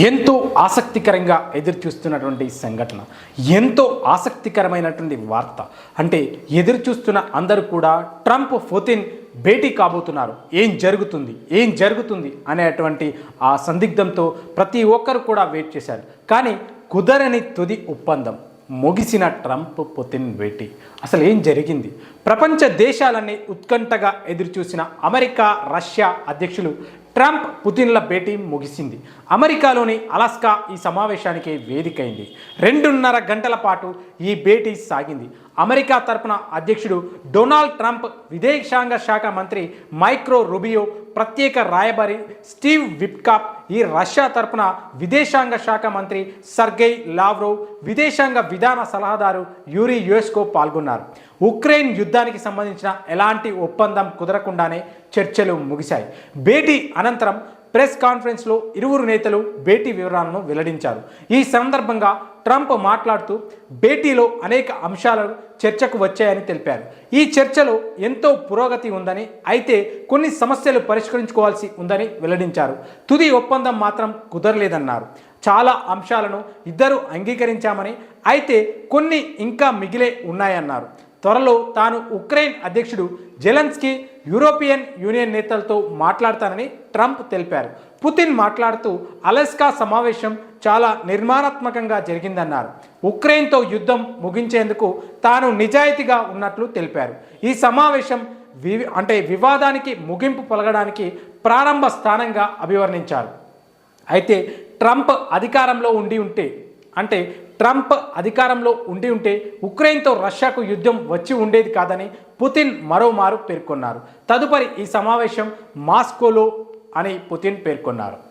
ఎంతో ఆసక్తికరంగా ఎదురు చూస్తున్నటువంటి సంఘటన ఎంతో ఆసక్తికరమైనటువంటి వార్త. అంటే ఎదురు చూస్తున్న అందరూ కూడా ట్రంప్ పుతిన్ భేటీ కాబోతున్నారు. ఏం జరుగుతుంది? ఏం జరుగుతుంది? అనేటువంటి ఆ సందిగ్ధంతో ప్రతి ఒక్కరు కూడా వెయిట్ చేశారు. కానీ కుదరని తుది ఒప్పందం ముగిసిన ట్రంప్ పుతిన్ భేటీ. అసలు ఏం జరిగింది? ప్రపంచ దేశాలన్నీ ఉత్కంఠగా ఎదురుచూసిన అమెరికా రష్యా అధ్యక్షులు ట్రంప్ పుతిన్ల భేటీ ముగిసింది. అమెరికాలోని అలాస్కా ఈ సమావేశానికి వేదికైంది. రెండున్నర గంటల పాటు ఈ భేటీ సాగింది. అమెరికా తరపున అధ్యక్షుడు డొనాల్డ్ ట్రంప్ విదేశాంగ శాఖ మంత్రి మైక్రో రుబియో ప్రత్యేక రాయబారి స్టీవ్ విప్కాప్ ఈ రష్యా తరపున విదేశాంగ శాఖ మంత్రి సర్గై లావ్రోవ్ విదేశాంగ విధాన సలహాదారు యూరి యుఎస్కో పాల్గొన్నారు. ఉక్రెయిన్ యుద్ధానికి సంబంధించిన ఎలాంటి ఒప్పందం కుదరకుండానే చర్చలు ముగిశాయి. భేటీ అనంతరం ప్రెస్ కాన్ఫరెన్స్లో ఇరువురు నేతలు భేటీ వివరాలను వెల్లడించారు. ఈ సందర్భంగా ట్రంప్ మాట్లాడుతూ భేటీలో అనేక అంశాలు చర్చకు వచ్చాయని తెలిపారు. ఈ చర్చలో ఎంతో పురోగతి ఉందని అయితే కొన్ని సమస్యలు పరిష్కరించుకోవాల్సి ఉందని వెల్లడించారు. తుది ఒప్పందం మాత్రం కుదరలేదన్నారు. చాలా అంశాలను ఇద్దరు అంగీకరించామని అయితే కొన్ని ఇంకా మిగిలే ఉన్నాయన్నారు. త్వరలో తాను ఉక్రెయిన్ అధ్యక్షుడు జెలెన్స్కీ యూరోపియన్ యూనియన్ నేతలతో మాట్లాడతానని ట్రంప్ తెలిపారు. పుతిన్ మాట్లాడుతూ అలెస్కా సమావేశం చాలా నిర్మాణాత్మకంగా జరిగిందన్నారు. ఉక్రెయిన్తో యుద్ధం ముగించేందుకు తాను నిజాయితీగా ఉన్నట్లు తెలిపారు. ఈ సమావేశం వి అంటే వివాదానికి ముగింపు పలగడానికి ప్రారంభ స్థానంగా అభివర్ణించారు. అయితే ట్రంప్ అధికారంలో ఉండి ఉంటే అంటే ట్రంప్ అధికారంలో ఉండి ఉంటే ఉక్రెయిన్తో రష్యాకు యుద్ధం వచ్చి ఉండేది కాదని పుతిన్ మరోమారు పేర్కొన్నారు. తదుపరి ఈ సమావేశం మాస్కోలో అని పుతిన్ పేర్కొన్నారు.